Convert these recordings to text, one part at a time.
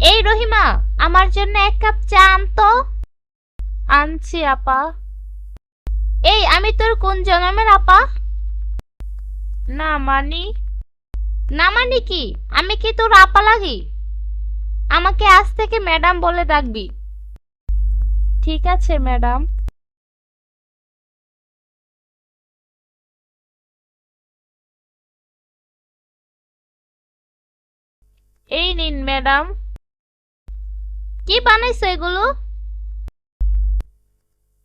এই রহিমা, আমার জন্য এক কাপ চা আনতো আনছি, আপা। এই, আমি তোর কোন জন্মের আপা? না, মানি। না মানে কি? আমি কি তোর আপা লাগি? আমাকে আজ থেকে ম্যাডাম বলে ডাকবি। ঠিক আছে, ম্যাডাম। এই নিন, ম্যাডাম। কি বানাইছো এগুলো?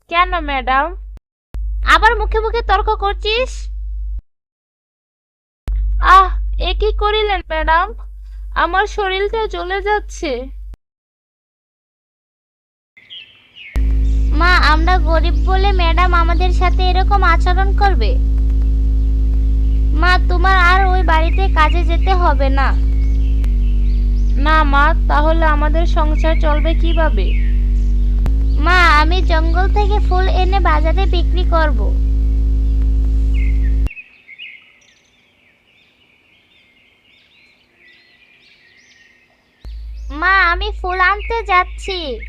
কেন ম্যাডাম? আবার মুখে মুখে তর্ক করছিস? আহ এ কি করিলেন ম্যাডাম? আমার শরীরটা জ্বলে যাচ্ছে। মা আমরা গরিব বলে ম্যাডাম আমাদের সাথে এরকম আচরণ করবে? মা তোমার আর ওই বাড়িতে কাজে যেতে হবে না। না, মা, তাহলে আমাদের সংসার চলবে কীভাবে? মা, আমি জঙ্গল থেকে ফুল এনে বাজারে বিক্রি করব। মা, আমি ফুল আনতে যাচ্ছি।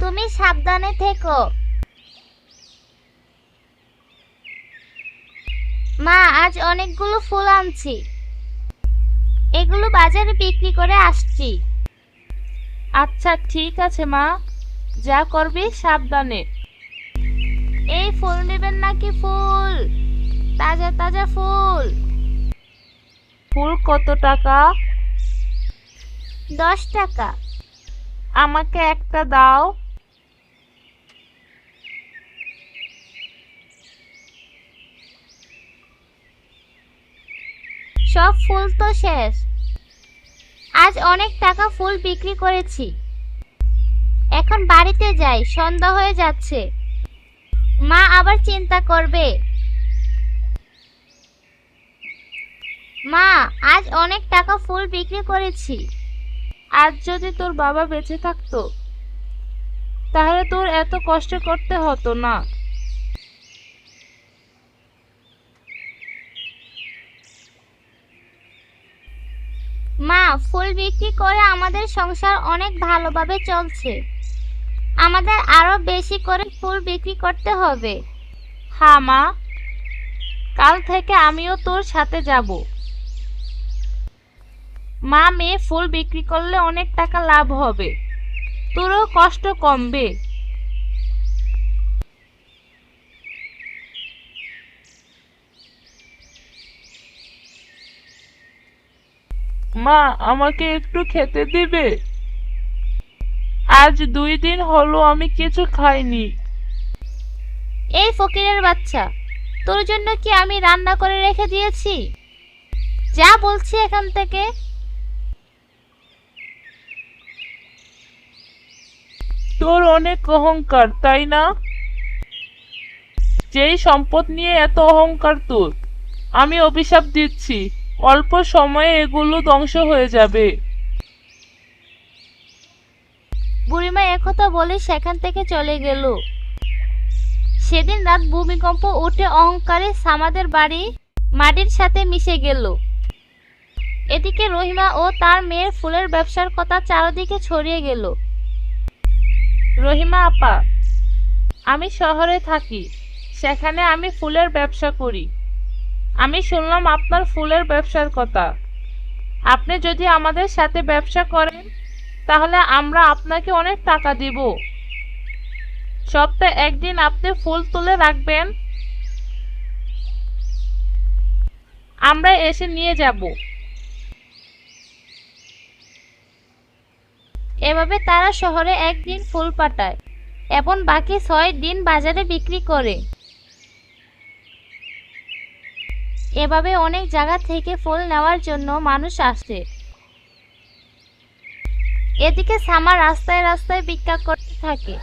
তুমি সাবধানে থেকো। মা, আজ অনেকগুলো ফুল আনছি। এগুলো বাজারে বিক্রি করে আসছি। আচ্ছা ঠিক আছে মা। যা করবি সাবধানে। এই ফুল নেবেন নাকি ফুল? তাজা তাজা ফুল। ফুল কত টাকা? দশ টাকা। আমাকে একটা দাও। সব ফুল তো শেষ। আজ অনেক টাকা ফুল বিক্রি করেছি। এখন বাড়িতে যাই, সন্ধ্যা হয়ে যাচ্ছে। মা আবার চিন্তা করবে। মা, আজ অনেক টাকা ফুল বিক্রি করেছি। আজ যদি তোর বাবা বেঁচে থাকতো, তাহলে তোর এত কষ্ট করতে হতো না মা ফুল বিক্রি করে আমাদের সংসার অনেক ভালোভাবে চলছে। আমাদের আরও বেশি করে ফুল বিক্রি করতে হবে। হ্যাঁ মা। কাল থেকে আমিও তোর সাথে যাব। মা, মেয়ে ফুল বিক্রি করলে অনেক টাকা লাভ হবে। তোরও কষ্ট কমবে। মা আমাকে একটু খেতে দিবে? আজ দুই দিন হলো আমি কিছু খাইনি। এই ফকিরের বাচ্চা তোর জন্য কি আমি রান্না করে রেখে দিয়েছি? যা বলছি এখান থেকে। তোর অনেক অহংকার তাই না? যেই সম্পদ নিয়ে এত অহংকার তোর আমি অভিশাপ দিচ্ছি। অল্প সময়ে এগুলো ধ্বংস হয়ে যাবে। বুড়িমা একথা বলে সেখান থেকে চলে গেল। সেদিন রাত ভূমিকম্প উঠে অহংকারে সামাদের বাড়ি মাটির সাথে মিশে গেল। এদিকে রহিমা ও তার মেয়ের ফুলের ব্যবসার কথা চারদিকে ছড়িয়ে গেল। রহিমা আপা, আমি শহরে থাকি, সেখানে আমি ফুলের ব্যবসা করি। আমি শুনলাম আপনার ফুলের ব্যবসার কথা। আপনি যদি আমাদের সাথে ব্যবসা করেন, তাহলে আমরা আপনাকে অনেক টাকা দিব। সপ্তাহে একদিন আপনি ফুল তুলে রাখবেন। আমরা এসে নিয়ে যাব। এভাবে তারা শহরে একদিন ফুল পাঠায় এবং বাকি ছয় দিন বাজারে বিক্রি করে। এভাবে অনেক জায়গা থেকে ফুল নেওয়ার জন্য মানুষ আসে। এদিকে সামার রাস্তায় রাস্তায় ভিক্ষা করতে থাকে।